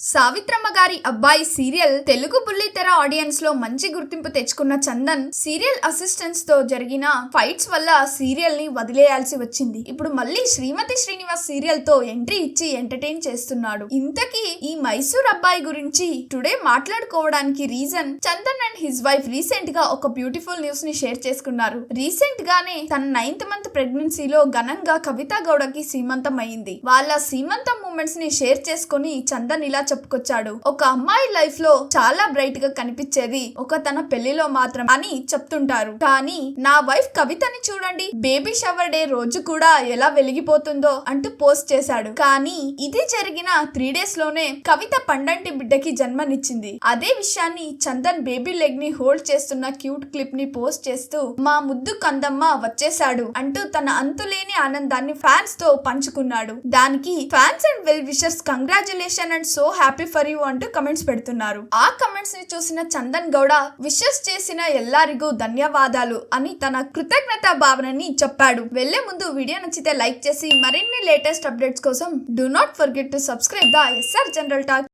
సావిత్రమ్మ గారి అబ్బాయి సీరియల్ తెలుగు బుల్లితెర ఆడియన్స్లో మంచి గుర్తింపు తెచ్చుకున్న చందన్ సీరియల్ అసిస్టెంట్స్తో జరిగిన ఫైట్స్ వల్ల సీరియల్ని వదిలేయాల్సి వచ్చింది. ఇప్పుడు మళ్ళీ శ్రీమతి శ్రీనివాస్ సీరియల్తో ఎంట్రీ ఇచ్చి ఎంటర్టైన్ చేస్తున్నాడు. ఇంతకీ ఈ మైసూర్ అబ్బాయి గురించి టుడే మాట్లాడుకోవడానికి reason Chandan and his wife రీసెంట్గా ఒక బ్యూటిఫుల్ న్యూస్ని షేర్ చేసుకున్నారు. రీసెంట్ గానే తన నైన్త్ మంత్ ప్రెగ్నెన్సీలో ఘనంగా కవితా గౌడకి సీమంతం అయింది వాళ్ళ సీమంతం మూమెంట్స్ని షేర్ చేసుకొని చందన్ ఇలా చెప్పుకొచ్చాడు. ఒక అమ్మాయి లైఫ్లో చాలా బ్రైట్గా కనిపించేది ఒక తన పెళ్ళిలో మాత్రం అని చెప్తుంటారు. కానీ నా వైఫ్ కవితని చూడండి బేబీ షవర్ డే రోజు కూడా ఎలా వెలిగిపోతుందో అంటూ పోస్ట్ చేశాడు. కానీ ఇది జరిగిన త్రీ డేస్లోనే కవిత పండంటి బిడ్డకి జన్మనిచ్చింది. అదే విషయాన్ని చందన్ బేబీ లెగ్ని హోల్డ్ చేస్తున్న క్యూట్ క్లిప్ని పోస్ట్ చేస్తూ మా ముద్దు కందమ్మ వచ్చేశాడు అంటూ తన అంతులేని ఆనందాన్ని ఫ్యాన్స్తో పంచుకున్నాడు. దానికి fans and well wishers congratulation and so happy for you అంటూ కమెంట్స్ పెడుతున్నారు. ఆ కమెంట్స్ని చూసిన చందన్ గౌడ విషెస్ చేసిన ఎల్లారిಗೂ ధన్యవాదాలు అని తన కృతజ్ఞత భావనని చెప్పాడు. వెళ్ళే ముందు వీడియో నచ్చితే లైక్ చేసి మరిన్ని లేటెస్ట్ అప్డేట్స్ కోసం do not forget to subscribe the SR general talk